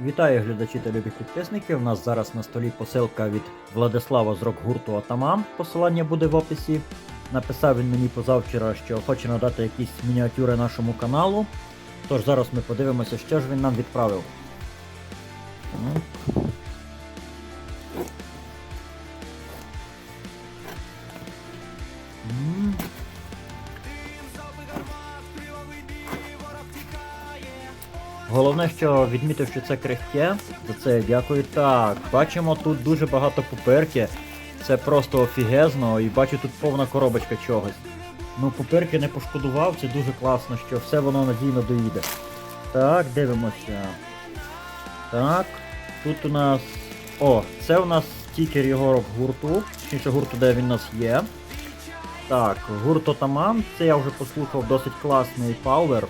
Вітаю глядачі та любі підписники. У нас зараз на столі посилка від Владислава з рок-гурту Атаман. Посилання буде в описі. Написав він мені позавчора, що хоче надати якісь мініатюри нашому каналу. Тож зараз ми подивимося, що ж він нам відправив. Головне, що відмітив, що це крихке. За це я дякую. Так, бачимо тут дуже багато пуперки. Це просто офігезно, і бачу тут повна коробочка чогось. Ну, пуперки не пошкодував, це дуже класно, що все воно надійно доїде. Так, дивимося. Так, тут у нас. О, це у нас стікер його рок-гурту, точніше гурту, де він у нас є. Так, гурт Отаман, це я вже послухав досить класний пауер.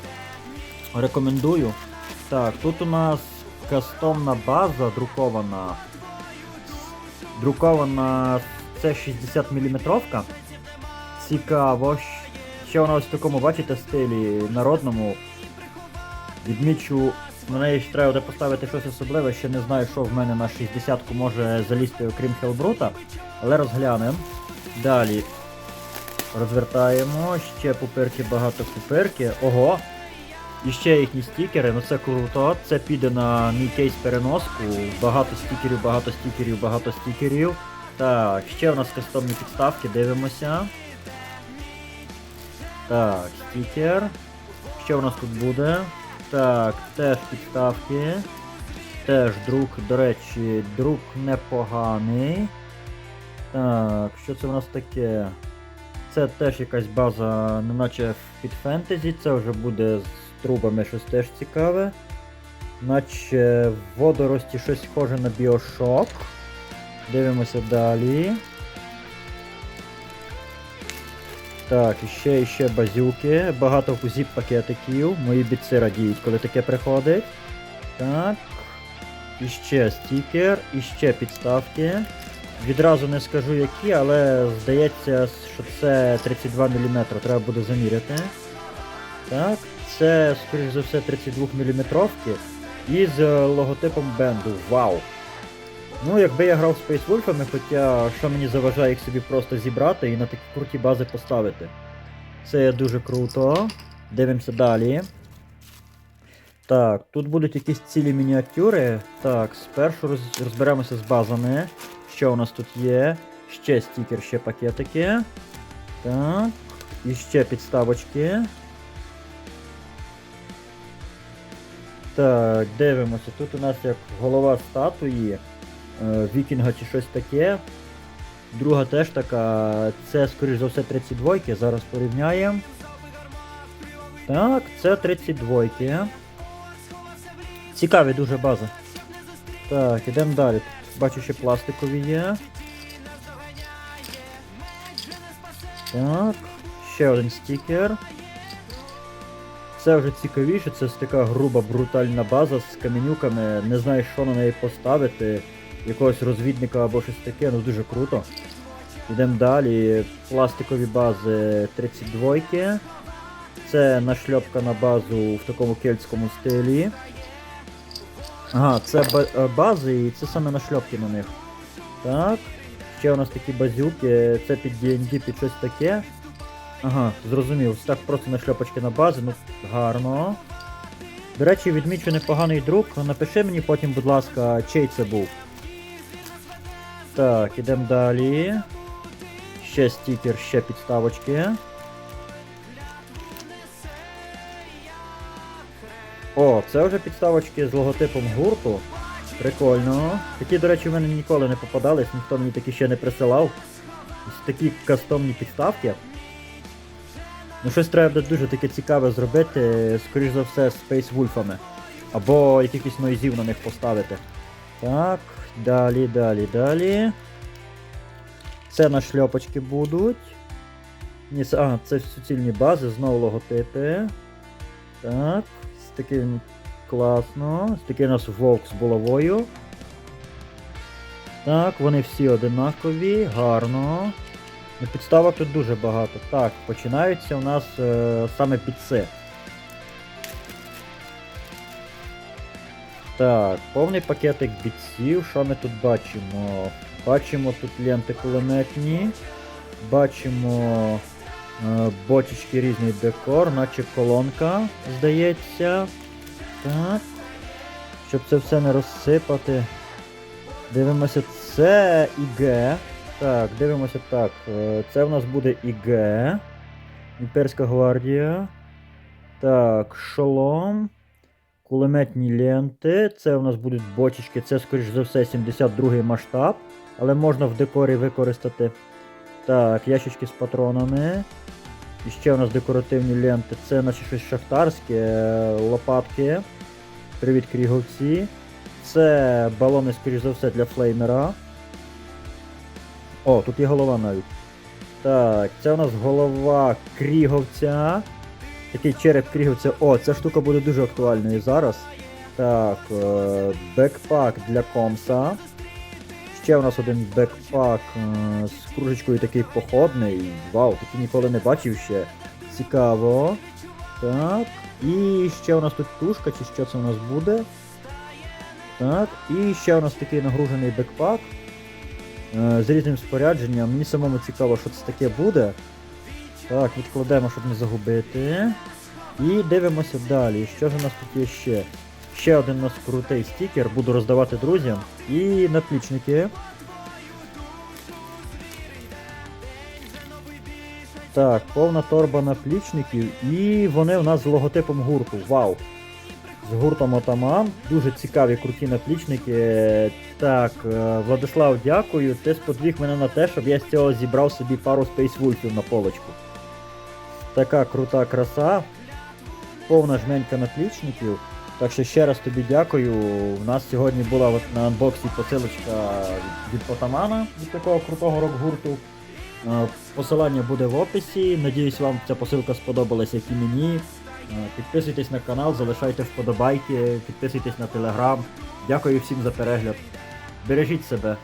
Рекомендую. Так, тут у нас кастомна база друкована. Друкована це 60 мм. Цікаво. Ще вона ось в такому, бачите, стилі народному. Відмічу, на неї ще треба буде поставити щось особливе, ще не знаю, що в мене на 60-ку може залізти, окрім Хелбрута, але розглянемо. Далі. Розвертаємо, ще пуперки, багато пуперки. Ого! І ще їхні стікери, ну це круто. Це піде на мій кейс переноску. Багато стікерів, багато стікерів, багато стікерів. Так, ще у нас кастомні підставки, дивимося. Так, стікер. Що у нас тут буде? Так, теж підставки. Теж друк, до речі, друк непоганий. Так, що це у нас таке? Це теж якась база, неначе під фентезі, це вже буде з трубами щось теж цікаве. Наче в водорості щось схоже на біошок. Дивимося далі. Так, і ще, і ще базюки, багато зіп пакетиків. Мої біци радіють, коли таке приходить. Так. І ще стікер, і ще підставки. Відразу не скажу які, але здається, що це 32 мм, треба буде заміряти. Так, це, скоріш за все, 32 мм із е, логотипом бенду. Вау! Ну, якби я грав Space Wolf'ами, хоча що мені заважає їх собі просто зібрати і на такі круті бази поставити. Це дуже круто. Дивимося далі. Так, тут будуть якісь цілі мініатюри. Так, спершу роз- розберемося з базами. Що у нас тут є? Ще стікер, ще пакетики. Так. І ще підставочки. Так, дивимося. Тут у нас як голова статуї, е, вікінга чи щось таке. Друга теж така, це, скоріш за все, 32 зараз порівняємо. Так, це 32 Цікаві дуже бази. Так, ідемо далі. Бачу, ще пластикові є. Так, ще один стікер. Це вже цікавіше, це така груба брутальна база з каменюками. Не знаю, що на неї поставити. Якогось розвідника або щось таке, ну дуже круто. Йдемо далі. Пластикові бази 32. Це нашльопка на базу в такому кельтському стилі. Ага, це е, бази і це саме нашльопки на них. Так. Ще у нас такі базюки, це під D&D, під щось таке. Ага, зрозумів. Так просто нашльопочки на бази, ну гарно. До речі, відмічу непоганий друк. Напиши мені потім, будь ласка, чий це був. Так, ідемо далі. Ще стікер, ще підставочки. О, це вже підставочки з логотипом гурту. Прикольно. Такі, до речі, в мене ніколи не попадались, ніхто мені такі ще не присилав. Ось такі кастомні підставки. Ну щось треба дуже таке цікаве зробити, скоріш за все, з Wolf'ами. Або якихось нойзів на них поставити. Так, далі, далі, далі. Це на шльопочки будуть. Ні, це, а, це суцільні бази, знову логотипи. Так, з таким класно. З такий у нас вовк з булавою. Так, вони всі одинакові, гарно. Підставок тут дуже багато. Так, починаються у нас е, саме підси. Так, повний пакетик бітсів. Що ми тут бачимо? Бачимо тут ленти кулеметні. Бачимо е, бочечки різний декор, наче колонка, здається. Так. Щоб це все не розсипати. Дивимося, це ІГ. Так, дивимося так. е, Це в нас буде ІГ. Імперська гвардія. Так, шолом. Кулеметні ленти. Це у нас будуть бочечки. Це, скоріш за все, 72-й масштаб. Але можна в декорі використати. Так, ящички з патронами. І ще у нас декоративні ленти. Це наче щось шахтарське, лопатки. Привіт, кріговці. Це балони, скоріш за все, для флеймера. О, тут є голова навіть. Так, це у нас голова кріговця. Такий череп кріговця. О, ця штука буде дуже актуальною зараз. Так, е, бекпак для комса. Ще у нас один бекпак е, з кружечкою такий походний. Вау, такий ніколи не бачив ще. Цікаво. Так. І ще у нас тут тушка, чи що це у нас буде. Так, і ще у нас такий нагружений бекпак з різним спорядженням. Мені самому цікаво, що це таке буде. Так, відкладемо, щоб не загубити. І дивимося далі. Що ж у нас тут є ще? Ще один у нас крутий стікер, буду роздавати друзям. І наплічники. Так, повна торба наплічників. І вони у нас з логотипом гурту. Вау! З гуртом Отаман. Дуже цікаві, круті наплічники. Так, е, Владислав, дякую. Ти сподвіг мене на те, щоб я з цього зібрав собі пару Wolfів на полочку. Така крута краса. Повна жменька наплічників. Так що ще раз тобі дякую. У нас сьогодні була на анбоксі посилочка від Отамана, від такого крутого рок-гурту. Е, Посилання буде в описі. Надіюсь, вам ця посилка сподобалась, як і мені. Е, Підписуйтесь на канал, залишайте вподобайки, підписуйтесь на телеграм. Дякую всім за перегляд. Бережіть себе.